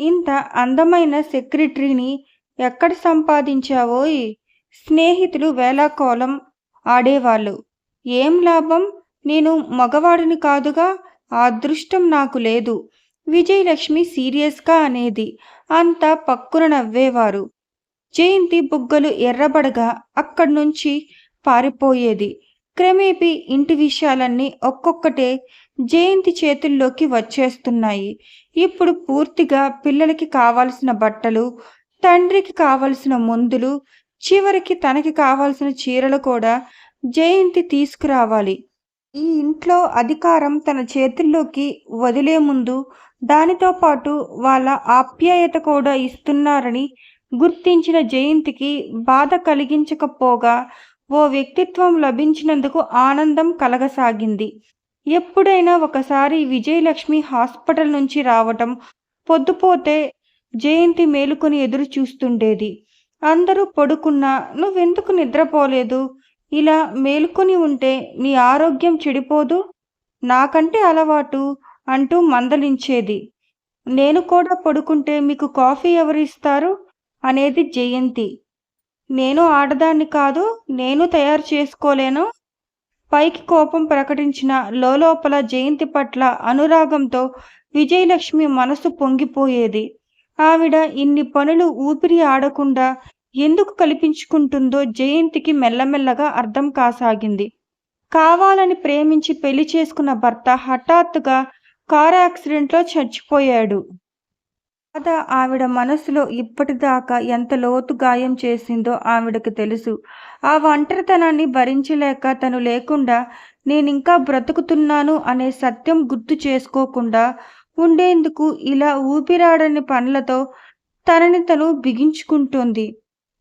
ఇంత అందమైన సెక్రటరీని ఎక్కడ సంపాదించావోయ్? స్నేహితులు వేలాకోలం ఆడేవాళ్ళు. ఏం లాభం? నేను మగవాడిని కాదుగా ఆ అదృష్టం నాకు లేదు. విజయలక్ష్మి సీరియస్గా అనేది అంతా పక్కున నవ్వేవారు. జయంతి బుగ్గలు ఎర్రబడగా అక్కడి నుంచి పారిపోయేది. క్రమేపీ ఇంటి విషయాలన్నీ ఒక్కొక్కటే జయంతి చేతుల్లోకి వచ్చేస్తున్నాయి. ఇప్పుడు పూర్తిగా పిల్లలకి కావాల్సిన బట్టలు తండ్రికి కావలసిన మందులు చివరికి తనకి కావాల్సిన చీరలు కూడా జయంతి తీసుకురావాలి. ఈ ఇంట్లో అధికారం తన చేతుల్లోకి వదిలే ముందు దానితో పాటు వాళ్ళ ఆప్యాయత కూడా ఇస్తున్నారని గుర్తించిన జయంతికి బాధ కలిగించకపోగా ఓ వ్యక్తిత్వం లభించినందుకు ఆనందం కలగసాగింది. ఎప్పుడైనా ఒకసారి విజయలక్ష్మి హాస్పిటల్ నుంచి రావటం పొద్దుపోతే జయంతి మేలుకొని ఎదురు చూస్తుండేది. అందరూ పడుకున్నా నువ్వెందుకు నిద్రపోలేదు? ఇలా మేలుకొని ఉంటే నీ ఆరోగ్యం చెడిపోదు? నాకంటే అలవాటు అంటూ మందలించేది. నేను కూడా పడుకుంటే మీకు కాఫీ ఎవరిస్తారు? అనేది జయంతి. నేను ఆడదాన్ని కాదు నేను తయారు చేసుకోలేను పైకి కోపం ప్రకటించిన లోపల జయంతి పట్ల అనురాగంతో విజయలక్ష్మి మనసు పొంగిపోయేది. ఆవిడ ఇన్ని పనులు ఊపిరి ఆడకుండా ఎందుకు కల్పించుకుంటుందో జయంతికి మెల్లమెల్లగా అర్థం కాసాగింది. కావాలని ప్రేమించి పెళ్ళి చేసుకున్న భర్త హఠాత్తుగా కారు యాక్సిడెంట్లో చచ్చిపోయాడు. బాధ ఆవిడ మనసులో ఇప్పటిదాకా ఎంత లోతు గాయం చేసిందో ఆవిడకు తెలుసు. ఆ ఒంటరితనాన్ని భరించలేక తను లేకుండా నేనింకా బ్రతుకుతున్నాను అనే సత్యం గుర్తు చేసుకోకుండా ఉండేందుకు ఇలా ఊపిరాడని పనులతో తనని తను బిగించుకుంటుంది.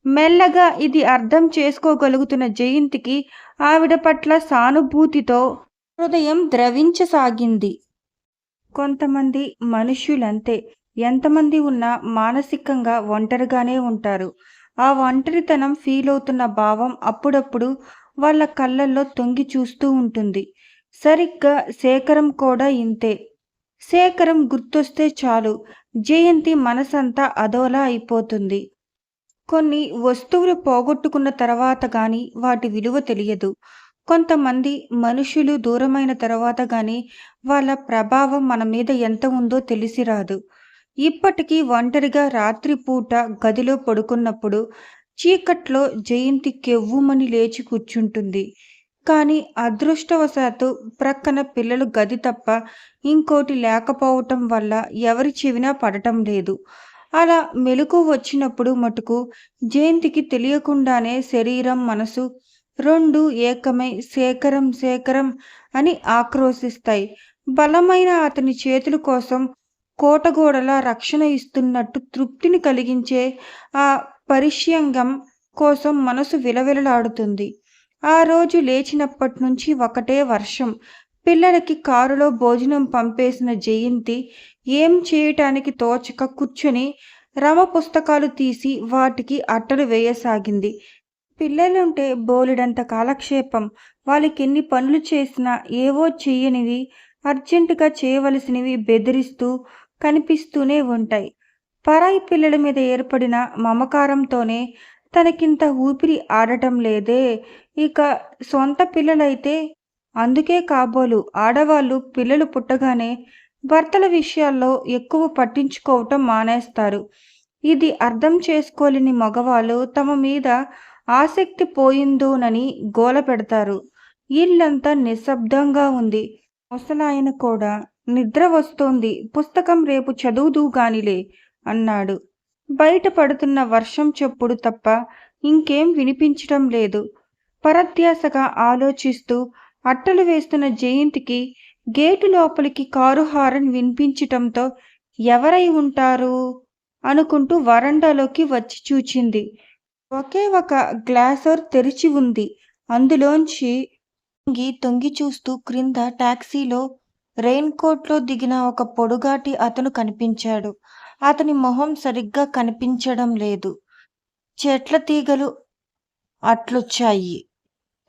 మెల్లగా ఇది అర్థం చేసుకోగలుగుతున్న జయంతికి ఆవిడ పట్ల సానుభూతితో హృదయం ద్రవించసాగింది. కొంతమంది మనుష్యులంతే. ఎంతమంది ఉన్నా మానసికంగా ఒంటరిగానే ఉంటారు. ఆ ఒంటరితనం ఫీల్ అవుతున్న భావం అప్పుడప్పుడు వాళ్ళ కళ్ళల్లో తొంగి చూస్తూ ఉంటుంది. సరిగ్గా శేఖరం కూడా ఇంతే. శేఖరం గుర్తొస్తే చాలు. జయంతి మనసంతా అదోలా అయిపోతుంది. కొన్ని వస్తువులు పోగొట్టుకున్న తర్వాత కానీ వాటి విలువ తెలియదు. కొంతమంది మనుషులు దూరమైన తర్వాత కానీ వాళ్ళ ప్రభావం మన మీద ఎంత ఉందో తెలిసి రాదు. ఇప్పటికీ ఒంటరిగా రాత్రిపూట గదిలో పడుకున్నప్పుడు చీకట్లో జయంతి కెవ్వుమని లేచి కూర్చుంటుంది. కానీ అదృష్టవశాత్తు ప్రక్కన పిల్లలు గది తప్ప ఇంకోటి లేకపోవటం వల్ల ఎవరి చెవినా పడటం లేదు. అలా మెలకు వచ్చినప్పుడు మటుకు జయంతికి తెలియకుండానే శరీరం మనసు రెండు ఏకమై శేఖరం శేఖరం అని ఆక్రోశిస్తాయి. బలమైన అతని చేతుల కోసం కోటగోడల రక్షణ ఇస్తున్నట్టు తృప్తిని కలిగించే ఆ పరిష్యంగం కోసం మనసు విలవిలలాడుతుంది. ఆ రోజు లేచినప్పటి నుంచి ఒకటే వర్షం. పిల్లలకి కారులో భోజనం పంపేసిన జయంతి ఏం చేయటానికి తోచక కూర్చొని రమ పుస్తకాలు తీసి వాటికి అట్టలు వేయసాగింది. పిల్లలుంటే బోలెడంత కాలక్షేపం. వాళ్ళకి ఎన్ని పనులు చేసినా ఏవో చెయ్యనివి అర్జెంటుగా చేయవలసినవి బెదిరిస్తూ కనిపిస్తూనే ఉంటాయి. పరాయి పిల్లల మీద ఏర్పడిన మమకారంతోనే తనకింత ఊపిరి ఆడటం లేదే. ఇక సొంత పిల్లలైతే అందుకే కాబోలు ఆడవాళ్ళు పిల్లలు పుట్టగానే భర్తల విషయాల్లో ఎక్కువ పట్టించుకోవటం మానేస్తారు. ఇది అర్థం చేసుకోలేని మగవాళ్ళు తమ మీద ఆసక్తి పోయిందోనని గోల పెడతారు. ఇల్లంతా నిశ్శబ్దంగా ఉంది. ముసలాయన కూడా నిద్ర వస్తోంది. పుస్తకం రేపు చదువుదు గానిలే అన్నాడు. బయట పడుతున్న వర్షం చెప్పుడు తప్ప ఇంకేం వినిపించటం లేదు. పరధ్యాసగా ఆలోచిస్తూ అట్టలు వేస్తున్న జయంతికి గేటు లోపలికి కారు హారన్ వినిపించటంతో ఎవరై ఉంటారు? అనుకుంటూ వరండాలోకి వచ్చి చూచింది. ఒకే ఒక గ్లాసర్ తెరిచి ఉంది. అందులోంచి తొంగి తొంగి చూస్తూ క్రింద టాక్సీలో రెయిన్ కోట్లో దిగిన ఒక పొడుగాటి అతను కనిపించాడు. అతని మొహం సరిగ్గా కనిపించడం లేదు. చెట్ల తీగలు అట్లొచ్చాయి.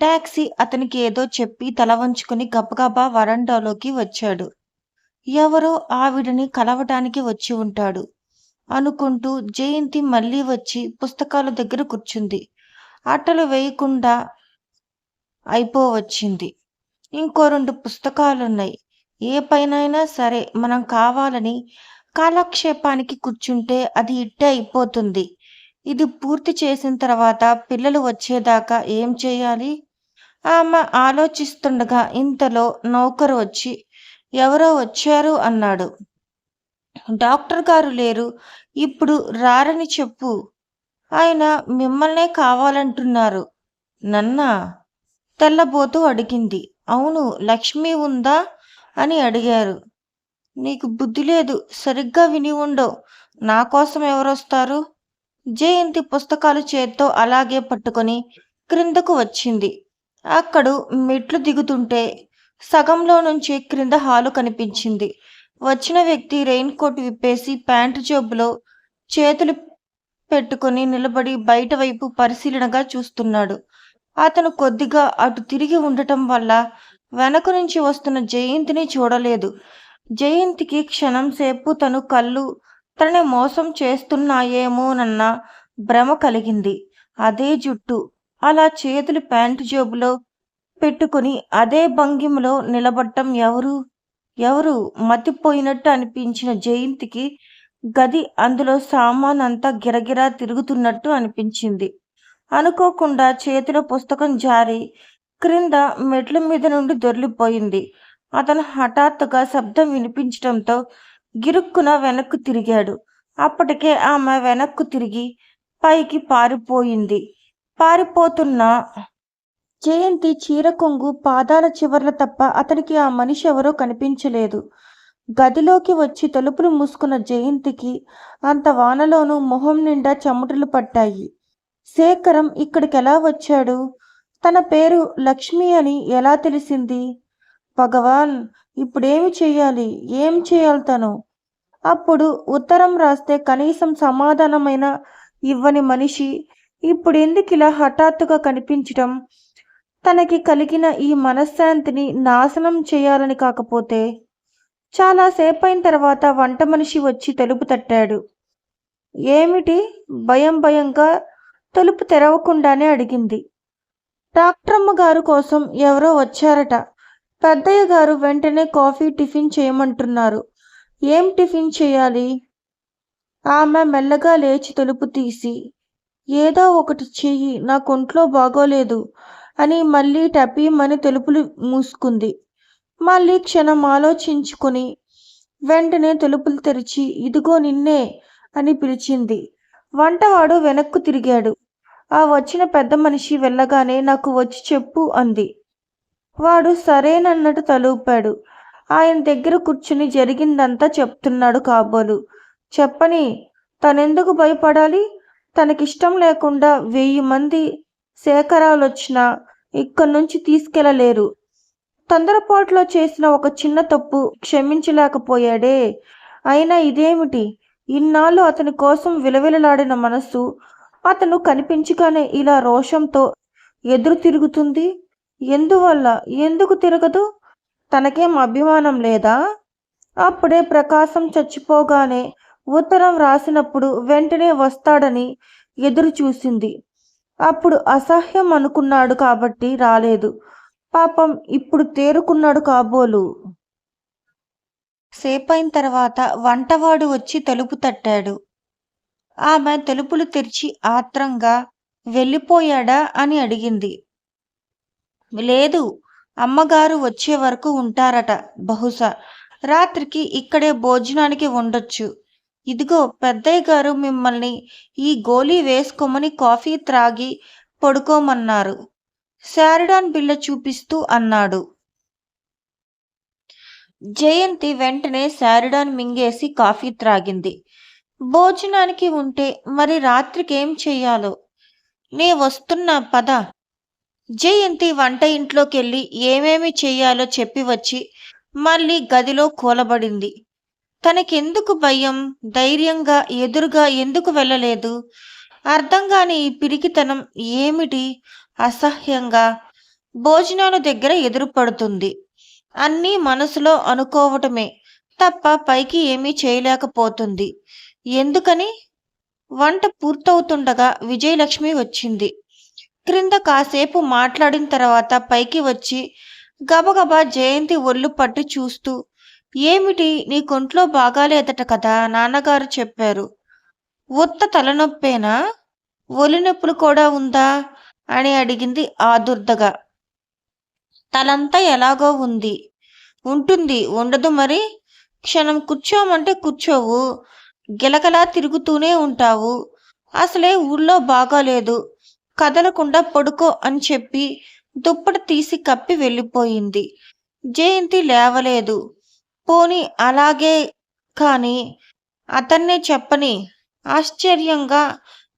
టాక్సీ అతనికి ఏదో చెప్పి తల వంచుకుని గబగబా వరండాలోకి వచ్చాడు. ఎవరో ఆవిడని కలవటానికి వచ్చి ఉంటాడు. అనుకుంటూ జయంతి మళ్ళీ వచ్చి పుస్తకాల దగ్గర కూర్చుంది. అట్టలు వేయకుండా అయిపోవచ్చింది. ఇంకో రెండు పుస్తకాలున్నాయి. ఏ పైనైనా సరే మనం కావాలని కాలక్షేపానికి కూర్చుంటే అది ఇట్టే అయిపోతుంది. ఇది పూర్తి చేసిన తర్వాత పిల్లలు వచ్చేదాకా ఏం చేయాలి? ఆమె ఆలోచిస్తుండగా ఇంతలో నౌకరు వచ్చి ఎవరో వచ్చారు అన్నాడు. డాక్టర్ గారు లేరు. ఇప్పుడు రారని చెప్పు. ఆయన మిమ్మల్నే కావాలంటున్నారు. నన్నా? తెల్లబోతూ అడిగింది. అవును లక్ష్మి ఉందా? అని అడిగారు. నీకు బుద్ధి లేదు సరిగ్గా విని ఉండవు. నా కోసం ఎవరొస్తారు? జయంతి పుస్తకాలు చేత్తో అలాగే పట్టుకొని క్రిందకు వచ్చింది. అక్కడు మెట్లు దిగుతుంటే సగంలో నుంచి క్రింద హాలు కనిపించింది. వచ్చిన వ్యక్తి రెయిన్ కోట్ విప్పేసి ప్యాంటు జోబులో చేతులు పెట్టుకొని నిలబడి బయట వైపు పరిశీలనగా చూస్తున్నాడు. అతను కొద్దిగా అటు తిరిగి ఉండటం వల్ల వెనక నుంచి వస్తున్న జయంతిని చూడలేదు. జయంతికి క్షణం సేపు తను కళ్ళు తనని మోసం చేస్తున్నాయేమోనన్న భ్రమ కలిగింది. అదే జుట్టు అలా చేతులు ప్యాంటు జేబులో పెట్టుకుని అదే భంగిమలో నిలబడటం ఎవరు? ఎవరు మతిపోయినట్టు అనిపించిన జయంతికి గది అందులో సామాన్ అంతా గిరగిరా తిరుగుతున్నట్టు అనిపించింది. అనుకోకుండా చేతిలో పుస్తకం జారి క్రింద మెట్ల మీద నుండి దొర్లిపోయింది అతను హఠాత్తుగా శబ్దం వినిపించడంతో గిరుక్కున వెనక్కు తిరిగాడు. అప్పటికే ఆమె వెనక్కు తిరిగి పైకి పారిపోయింది. పారిపోతున్న జయంతి చీర కొంగు పాదాల చివర్ల తప్ప అతనికి ఆ మనిషి ఎవరో కనిపించలేదు. గదిలోకి వచ్చి తలుపులు మూసుకున్న జయంతికి అంత వానలోనూ మొహం నిండా చెమటలు పట్టాయి. శేఖరం ఇక్కడికి ఎలా వచ్చాడు? తన పేరు లక్ష్మి అని ఎలా తెలిసింది? భగవాన్ ఇప్పుడేమి చేయాలి ఏం చేయాలి తను? అప్పుడు ఉత్తరం రాస్తే కనీసం సమాధానమైన ఇవ్వని మనిషి ఇప్పుడు ఎందుకు ఇలా హఠాత్తుగా కనిపించటం? తనకి కలిగిన ఈ మనశ్శాంతిని నాశనం చేయాలని కాకపోతే? చాలాసేపు అయిన తర్వాత వంట మనిషి వచ్చి తలుపు తట్టాడు. ఏమిటి? భయం భయంగా తలుపు తెరవకుండానే అడిగింది. డాక్టరమ్మ గారు కోసం ఎవరో వచ్చారట. పెద్దయ్య గారు వెంటనే కాఫీ టిఫిన్ చేయమంటున్నారు. ఏం టిఫిన్ చేయాలి? ఆమె మెల్లగా లేచి తలుపు తీసి ఏదో ఒకటి చెయ్యి నాకొంట్లో బాగోలేదు అని మళ్ళీ టపీమని తలుపులు మూసుకుంది. మళ్ళీ క్షణం ఆలోచించుకొని వెంటనే తలుపులు తెరిచి ఇదిగో నిన్నే అని పిలిచింది. వంటవాడు వెనక్కు తిరిగాడు. ఆ వచ్చిన పెద్ద మనిషి వెళ్ళగానే నాకు వచ్చి చెప్పు అంది. వాడు సరేనన్నట్టు తలూపాడు. ఆయన దగ్గర కూర్చుని జరిగిందంతా చెప్తున్నాడు కాబోలు. చెప్పని తనెందుకు భయపడాలి? తనకిష్టం లేకుండా వెయ్యి మంది సేకరాలు వచ్చినా ఇక్కడి నుంచి తీసుకెళ్ళలేరు. తొందరపాటులో చేసిన ఒక చిన్న తప్పు క్షమించలేకపోయాడే. అయినా ఇదేమిటి? ఇన్నాళ్ళు అతని కోసం విలవిలలాడిన మనస్సు అతను కనిపించగానే ఇలా రోషంతో ఎదురు తిరుగుతుంది. ఎందువల్ల? ఎందుకు తిరగదు? తనకేం అభిమానం లేదా? అప్పుడే ప్రకాశం చచ్చిపోగానే ఉత్తరం రాసినప్పుడు వెంటనే వస్తాడని ఎదురు చూసింది. అప్పుడు అసహ్యం అనుకున్నాడు కాబట్టి రాలేదు. పాపం ఇప్పుడు తేరుకున్నాడు కాబోలు. సేపైన తర్వాత వంటవాడు వచ్చి తలుపు తట్టాడు. ఆమె తలుపులు తెరిచి ఆత్రంగా వెళ్ళిపోయాడా అని అడిగింది. లేదు అమ్మగారు వచ్చే వరకు ఉంటారట బహుశా. రాత్రికి ఇక్కడే భోజనానికి ఉండొచ్చు. ఇదిగో పెద్దయ్య గారు మిమ్మల్ని ఈ గోళీ వేసుకోమని కాఫీ త్రాగి పడుకోమన్నారు. శారిడాన్ బిల్ల చూపిస్తూ అన్నాడు. జయంతి వెంటనే శారిడాన్ మింగేసి కాఫీ త్రాగింది. భోజనానికి ఉంటే మరి రాత్రికి ఏం చెయ్యాలో? నే వస్తున్నా పద. జయంతి వంట ఇంట్లోకి వెళ్ళి ఏమేమి చెయ్యాలో చెప్పి వచ్చి మళ్ళీ గదిలో కూలబడింది. తనకెందుకు భయం? ధైర్యంగా ఎదురుగా ఎందుకు వెళ్ళలేదు? అర్థం కాని ఈ పిరికితనం ఏమిటి? అసహ్యంగా భోజనాల దగ్గర ఎదురుపడుతుంది అన్నీ మనసులో అనుకోవటమే తప్ప పైకి ఏమీ చేయలేకపోతుంది. ఎందుకని? వంట పూర్తవుతుండగా విజయలక్ష్మి వచ్చింది. క్రింద కాసేపు మాట్లాడిన తర్వాత పైకి వచ్చి గబగబా జయంతి ఒళ్ళు పట్టి చూస్తూ ఏమిటి? నీ కొంట్లో బాగాలేదట కదా? నాన్నగారు చెప్పారు. ఉత్త తలనొప్పేనా? ఒలినొప్పులు కూడా ఉందా? అని అడిగింది ఆదుర్దగా. తలంతా ఎలాగో ఉంది. ఉంటుంది. ఉండదు మరి. క్షణం కూర్చోమంటే కూర్చోవు. గిలగలా తిరుగుతూనే ఉంటావు. అసలే ఊళ్ళో బాగాలేదు. కదలకుండా పడుకో అని చెప్పి దుప్పటి తీసి కప్పి వెళ్ళిపోయింది. జయంతి లేవలేదు. పోని అలాగే కాని అతన్నే చెప్పని ఆశ్చర్యంగా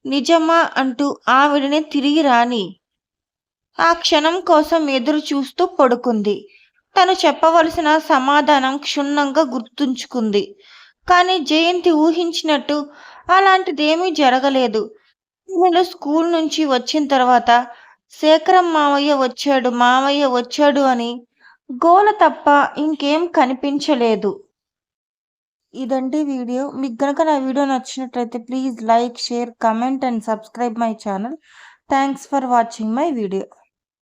నిజమా అంటూ ఆవిడని తిరిగి రాని ఆ క్షణం కోసం ఎదురు చూస్తూ పడుకుంది. తను చెప్పవలసిన సమాధానం క్షుణ్ణంగా గుర్తుంచుకుంది. కానీ జయంతి ఊహించినట్టు అలాంటిదేమీ జరగలేదు. నేను స్కూల్ నుంచి వచ్చిన తర్వాత శేఖరం మావయ్య వచ్చాడు మావయ్య వచ్చాడు అని గోల తప్ప ఇంకేం కనిపించలేదు. ఇదండి వీడియో. మీకు గనక నా వీడియో నచ్చినట్లయితే please like share comment and subscribe my channel. Thanks for watching my video.